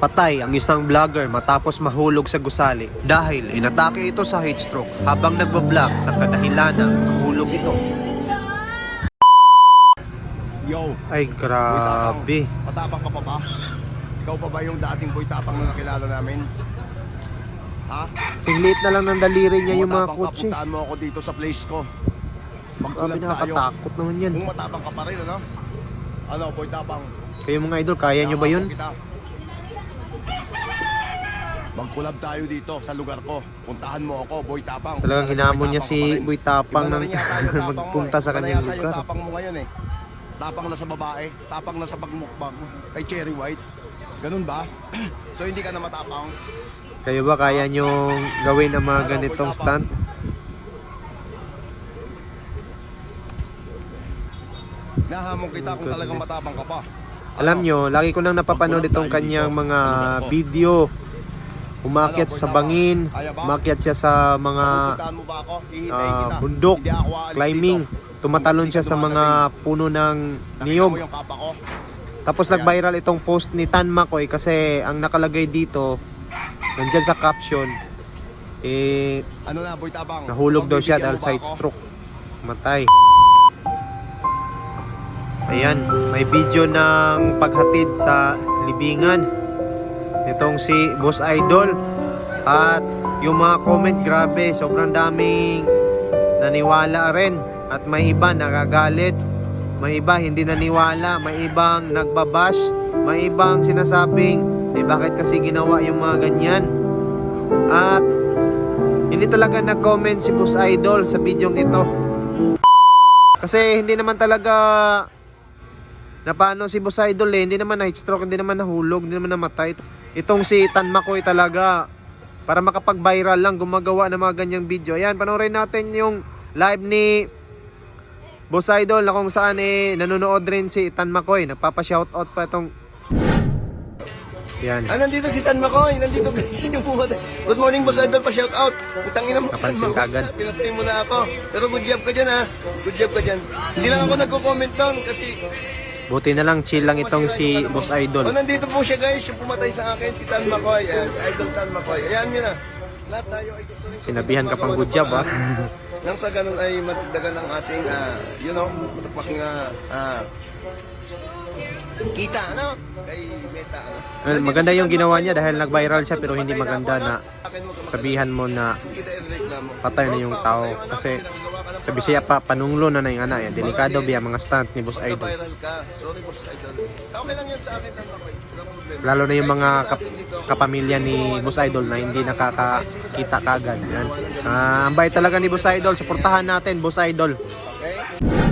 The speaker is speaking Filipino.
Napatay ang isang vlogger matapos mahulog sa gusali dahil inatake ito sa heat stroke habang nagbablog sa kadahilanan mahulog ito. Yo, Ay grabe. matapang ka pa ba? Ikaw pa ba yung dating boy tapang na nakilala namin? Ha? Singlit na lang ng daliri niya yung mga matapang ka, kotse. puntaan mo ako dito sa place ko. Grabe Magkulab tayo. nakakatakot naman yan. Kung matapang ka pa rin, ano? Ano, boy tapang? Kayo mga idol, kaya nyo ba yun? Kita. Magkulab tayo dito sa lugar ko. Puntahan mo ako, boy tapang. Talagang hinamon niya si. Boy Tapang nang mo magpunta eh. sa kanyang lugar. tapang mo ngayon eh. Tapang na sa babae, tapang na sa pagmukbang kay Cherry White. Ganun ba? so hindi ka na matapang? Kayo ba kaya nyong gawin ang mga ganitong stunt? Nahamon kita kung talagang Goodness. matapang ka pa. Alam nyo, lagi ko nang napapanood itong kanyang mga video. Umakyat sa bangin, umakyat siya sa mga kita. bundok, climbing. Tumatalon siya sa mga puno ng niyog. Tapos nag-viral itong post ni Tan Makoy kasi ang nakalagay dito, nandyan sa caption, eh, Ano na, boy tabang? nahulog daw siya dahil side stroke. Matay. Ayan, may video ng paghatid sa libingan. Itong si Boss Idol. At yung mga comment, grabe, sobrang daming naniwala rin. At may iba nagagalit. May iba hindi naniwala. May ibang nagbabash. May ibang sinasabing, eh bakit kasi ginawa yung mga ganyan? At hindi talaga nag-comment si Boss Idol sa video ito. Kasi hindi naman talaga na paano si Boss Idol eh, hindi naman night stroke, hindi naman nahulog, hindi naman namatay. Itong si Tan Makoy talaga, para makapag-viral lang, gumagawa ng mga ganyang video. Ayan, panoorin natin yung live ni Boss Idol na kung saan eh, nanonood rin si Tan Makoy. Nagpapa-shoutout pa itong... Yan. Ah, nandito si Tan Makoy. Nandito pumatay. Good morning, boss idol. Pa-shout out. Putangin mo. Napansin Makoy. kagad. Pinatay mo na ako. Pero good job ka dyan, ha. Good job ka dyan. Hindi lang ako nagko-comment doon kasi... Buti na lang, chill lang itong si Boss Oh, Idol. nandito po siya, guys. Yung pumatay sa akin, si Tan Makoy. Ayan, si Idol Tan Makoy. Ayan yun, ha. Lahat tayo ay gusto rin Sinabihan ka pang good job, ha? paraan. Nang sa ganun ay matagdagan ng ating, ah, you know, matapak nga, ah, kita, ano? Kay Meta, ano? Well, maganda yung ginawa niya dahil nag-viral siya pero hindi maganda na sabihan mo na patay na yung tao kasi sa Bisaya pa panunglo na na yung anak yan. Delikado biya mga stunt ni Boss Idol. Lalo na yung mga kap- kapamilya ni Boss Idol na hindi nakakakita kagad. Yan. Ah, ang bait talaga ni Boss Idol. Suportahan natin Boss Idol. Okay?